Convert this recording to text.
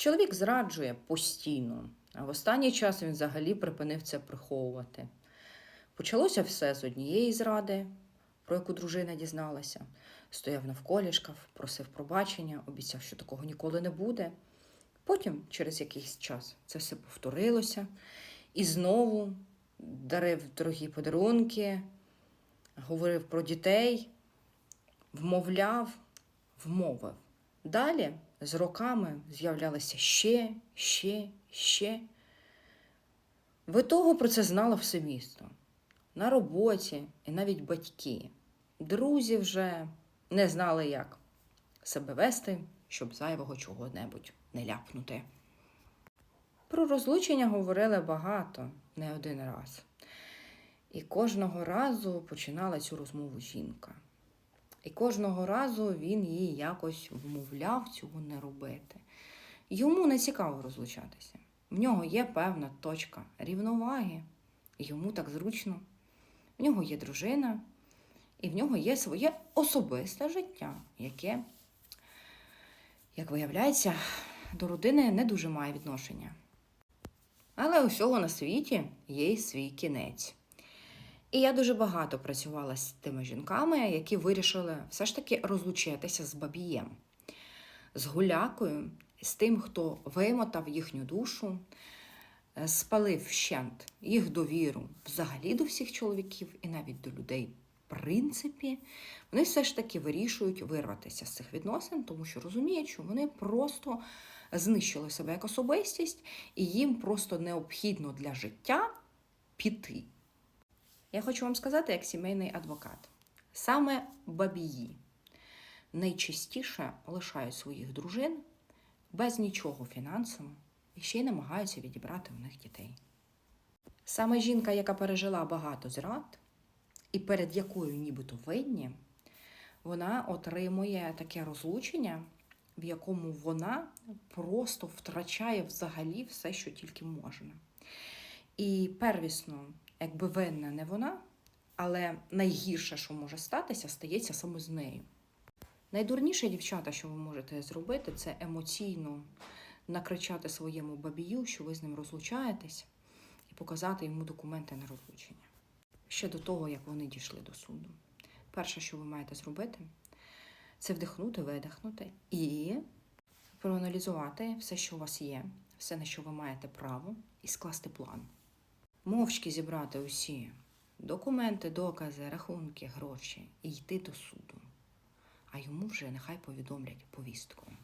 Чоловік зраджує постійно, а в останній час він взагалі припинив це приховувати. Почалося все з однієї зради, про яку дружина дізналася. Стояв навколішкав, просив пробачення, обіцяв, що такого ніколи не буде. Потім, через якийсь час, це все повторилося і знову дарив дорогі подарунки, говорив про дітей, вмовляв, вмовив. Далі з роками з'являлося ще, ще, ще. Ви про це знало все місто. На роботі і навіть батьки. Друзі вже не знали, як себе вести, щоб зайвого чого-небудь не ляпнути. Про розлучення говорили багато, не один раз. І кожного разу починала цю розмову жінка. І кожного разу він її якось вмовляв цього не робити. Йому не цікаво розлучатися. В нього є певна точка рівноваги, йому так зручно. В нього є дружина, і в нього є своє особисте життя, яке, як виявляється, до родини не дуже має відношення. Але усього на світі є й свій кінець. І я дуже багато працювала з тими жінками, які вирішили все ж таки розлучитися з бабієм, з гулякою, з тим, хто вимотав їхню душу, е, спалив вщент їх довіру взагалі до всіх чоловіків і навіть до людей. В принципі, вони все ж таки вирішують вирватися з цих відносин, тому що розуміють, що вони просто знищили себе як особистість, і їм просто необхідно для життя піти. Я хочу вам сказати, як сімейний адвокат, саме бабії найчастіше лишають своїх дружин без нічого фінансово і ще й намагаються відібрати у них дітей. Саме жінка, яка пережила багато зрад, і перед якою нібито винні, вона отримує таке розлучення, в якому вона просто втрачає взагалі все, що тільки можна. І первісно, якби винна не вона, але найгірше, що може статися, стається саме з нею. Найдурніше, дівчата, що ви можете зробити, це емоційно накричати своєму бабію, що ви з ним розлучаєтесь, і показати йому документи на розлучення. Ще до того, як вони дійшли до суду. Перше, що ви маєте зробити, це вдихнути, видихнути і проаналізувати все, що у вас є, все, на що ви маєте право, і скласти план. Мовчки зібрати усі документи, докази, рахунки, гроші і йти до суду. А йому вже нехай повідомлять повісткою.